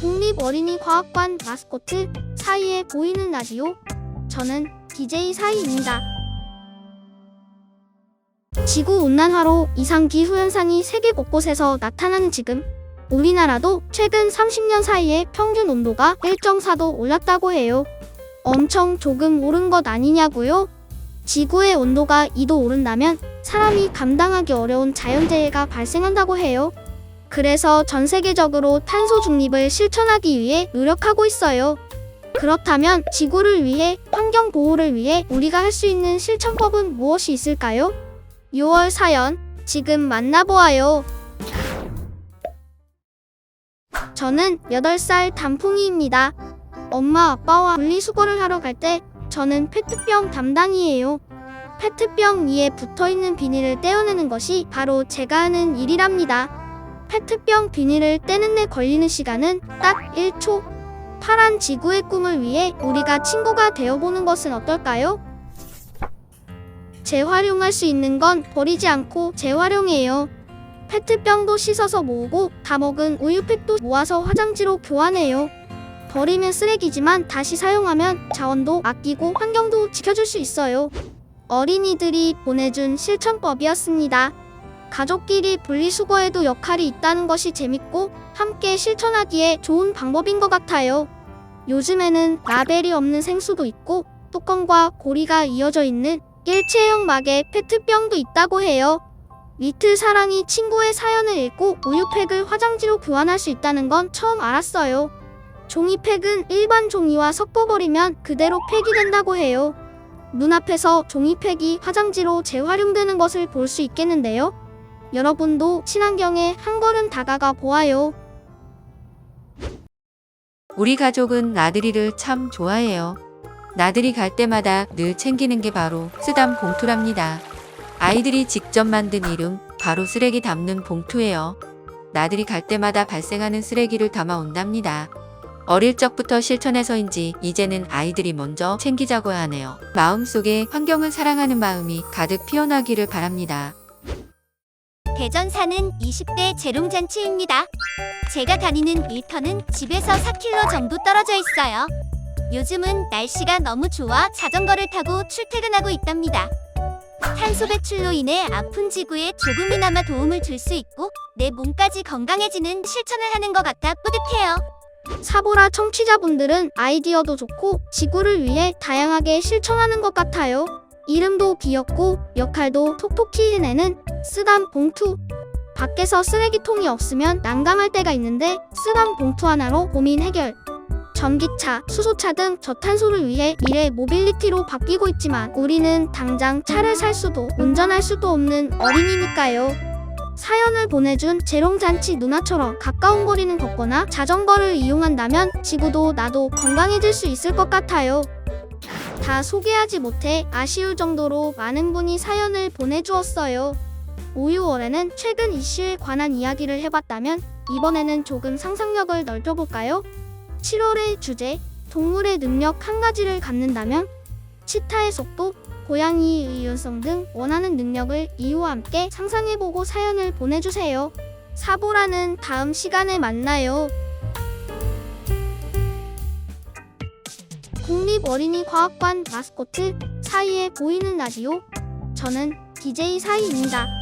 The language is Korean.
국립어린이과학관 마스코트 사이에 보이는 라디오. 저는 DJ 사이입니다. 지구 온난화로 이상 기후 현상이 세계 곳곳에서 나타나는 지금 우리나라도 최근 30년 사이에 평균 온도가 1.4도 올랐다고 해요. 엄청 조금 오른 것 아니냐고요? 지구의 온도가 2도 오른다면 사람이 감당하기 어려운 자연재해가 발생한다고 해요. 그래서 전 세계적으로 탄소 중립을 실천하기 위해 노력하고 있어요. 그렇다면 지구를 위해 환경 보호를 위해 우리가 할 수 있는 실천법은 무엇이 있을까요? 6월 사연 지금 만나보아요. 저는 8살 단풍이입니다. 엄마 아빠와 분리수거를 하러 갈 때 저는 페트병 담당이에요. 페트병 위에 붙어 있는 비닐을 떼어내는 것이 바로 제가 하는 일이랍니다. 페트병 비닐을 떼는 데 걸리는 시간은 딱 1초. 파란 지구의 꿈을 위해 우리가 친구가 되어보는 것은 어떨까요? 재활용할 수 있는 건 버리지 않고 재활용해요. 페트병도 씻어서 모으고 다 먹은 우유팩도 모아서 화장지로 교환해요. 버리면 쓰레기지만 다시 사용하면 자원도 아끼고 환경도 지켜줄 수 있어요. 어린이들이 보내준 실천법이었습니다. 가족끼리 분리수거에도 역할이 있다는 것이 재밌고 함께 실천하기에 좋은 방법인 것 같아요. 요즘에는 라벨이 없는 생수도 있고 뚜껑과 고리가 이어져 있는 일체형 막의 페트병도 있다고 해요. 리틀 사랑이 친구의 사연을 읽고 우유팩을 화장지로 교환할 수 있다는 건 처음 알았어요. 종이팩은 일반 종이와 섞어버리면 그대로 팩이 된다고 해요. 눈앞에서 종이팩이 화장지로 재활용되는 것을 볼 수 있겠는데요. 여러분도 친환경에 한 걸음 다가가 보아요. 우리 가족은 나들이를 참 좋아해요. 나들이 갈 때마다 늘 챙기는 게 바로 쓰담 봉투랍니다. 아이들이 직접 만든 이름, 바로 쓰레기 담는 봉투예요. 나들이 갈 때마다 발생하는 쓰레기를 담아 온답니다. 어릴 적부터 실천해서인지 이제는 아이들이 먼저 챙기자고 하네요. 마음속에 환경을 사랑하는 마음이 가득 피어나기를 바랍니다. 대전 사는 20대 재롱잔치입니다. 제가 다니는 일터는 집에서 4km 정도 떨어져 있어요. 요즘은 날씨가 너무 좋아 자전거를 타고 출퇴근하고 있답니다. 탄소 배출로 인해 아픈 지구에 조금이나마 도움을 줄 수 있고 내 몸까지 건강해지는 실천을 하는 것 같아 뿌듯해요. 사보라 청취자분들은 아이디어도 좋고 지구를 위해 다양하게 실천하는 것 같아요. 이름도 귀엽고 역할도 톡톡히 해내는 쓰담 봉투. 밖에서 쓰레기통이 없으면 난감할 때가 있는데 쓰담 봉투 하나로 고민 해결. 전기차, 수소차 등 저탄소를 위해 미래 모빌리티로 바뀌고 있지만 우리는 당장 차를 살 수도 운전할 수도 없는 어린이니까요. 사연을 보내준 재롱잔치 누나처럼 가까운 거리는 걷거나 자전거를 이용한다면 지구도 나도 건강해질 수 있을 것 같아요. 다 소개하지 못해 아쉬울 정도로 많은 분이 사연을 보내주었어요. 5, 6월에는 최근 이슈에 관한 이야기를 해봤다면 이번에는 조금 상상력을 넓혀볼까요? 7월의 주제, 동물의 능력 한 가지를 갖는다면 치타의 속도, 고양이의 유연성 등 원하는 능력을 이유와 함께 상상해보고 사연을 보내주세요. 사보라는 다음 시간에 만나요. 국립어린이과학관 마스코트 사이에 보이는 라디오. 저는 DJ 사이입니다.